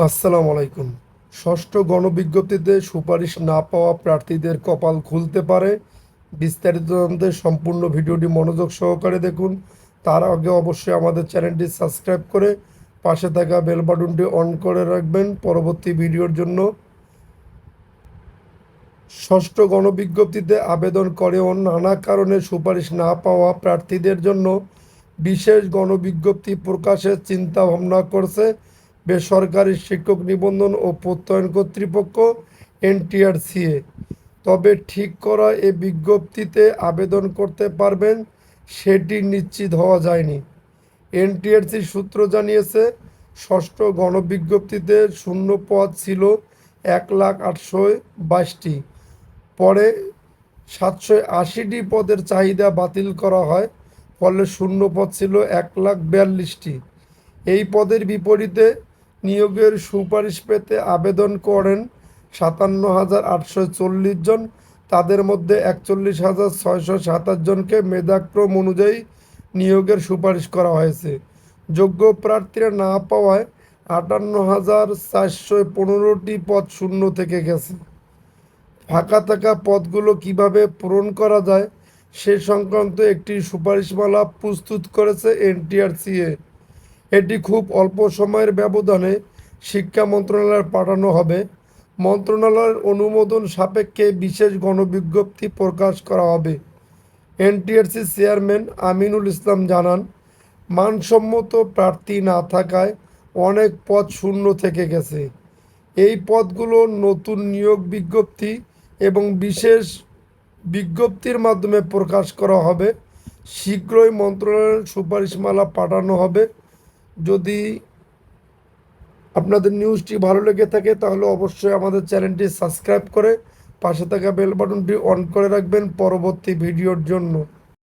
আসসালামু আলাইকুম। ষষ্ঠ গণবিজ্ঞপ্তিতে সুপারিশ না পাওয়া প্রার্থীদের কপাল খুলতে পারে। বিস্তারিত জানতে সম্পূর্ণ ভিডিওটি মনোযোগ সহকারে দেখুন। তার আগে অবশ্যই আমাদের চ্যানেলটি সাবস্ক্রাইব করে পাশে থাকা বেল বাটনটি অন করে রাখবেন পরবর্তী ভিডিওর জন্য। ষষ্ঠ গণবিজ্ঞপ্তিতে আবেদন করেও নানা কারণে সুপারিশ না পাওয়া প্রার্থীদের জন্য বিশেষ গণবিজ্ঞপ্তি প্রকাশের চিন্তা ভাবনা করছে বেসরকারি শিক্ষক নিবন্ধন ও প্রত্যয়ন কর্তৃপক্ষ, এনটিআরসিএ। তবে ঠিক করা এ বিজ্ঞপ্তিতে আবেদন করতে পারবেন, সেটি নিশ্চিত হওয়া যায়নি। এনটিআরসি সূত্র জানিয়েছে, ষষ্ঠ গণবিজ্ঞপ্তিতে শূন্য পদ ছিল এক লাখ আটশো বাইশটি। পরে সাতশো আশিটি পদের চাহিদা বাতিল করা হয়, ফলে শূন্য পদ ছিল এক লাখ বিয়াল্লিশটি। এই পদের বিপরীতে নিয়োগের সুপারিশ পেতে আবেদন করেন সাতান্ন হাজার আটশো চল্লিশ জন। তাদের মধ্যে একচল্লিশ হাজার ছয়শো সাতাশ জনকে মেধাক্রম অনুযায়ী নিয়োগের সুপারিশ করা হয়েছে। যোগ্য প্রার্থীরা না পাওয়ায় আটান্ন হাজার চারশো পনেরোটি পদ শূন্য থেকে গেছে। ফাঁকা থাকা পদগুলো কীভাবে পূরণ করা যায় সে সংক্রান্ত একটি সুপারিশমালা প্রস্তুত করেছে এনটিআরসিএ। এটি খুব অল্প সময়ের ব্যবধানে শিক্ষা মন্ত্রণালয়ে পাঠানো হবে। মন্ত্রণালয়ের অনুমোদন সাপেক্ষে বিশেষ গণবিজ্ঞপ্তি প্রকাশ করা হবে। এনটিআরসি চেয়ারম্যান আমিনুল ইসলাম জানান, মানসম্মত প্রার্থী না থাকায় অনেক পদ শূন্য থেকে গেছে। এই পদগুলো নতুন নিয়োগ বিজ্ঞপ্তি এবং বিশেষ বিজ্ঞপ্তির মাধ্যমে প্রকাশ করা হবে। শীঘ্রই মন্ত্রণালয়ের সুপারিশমালা পাঠানো হবে। যদি আপনাদের নিউজটি ভালো লেগে থাকে, তাহলে অবশ্যই আমাদের চ্যানেলটি সাবস্ক্রাইব করে পাশে থাকা বেল বাটনটি অন করে রাখবেন পরবর্তী ভিডিওর জন্য।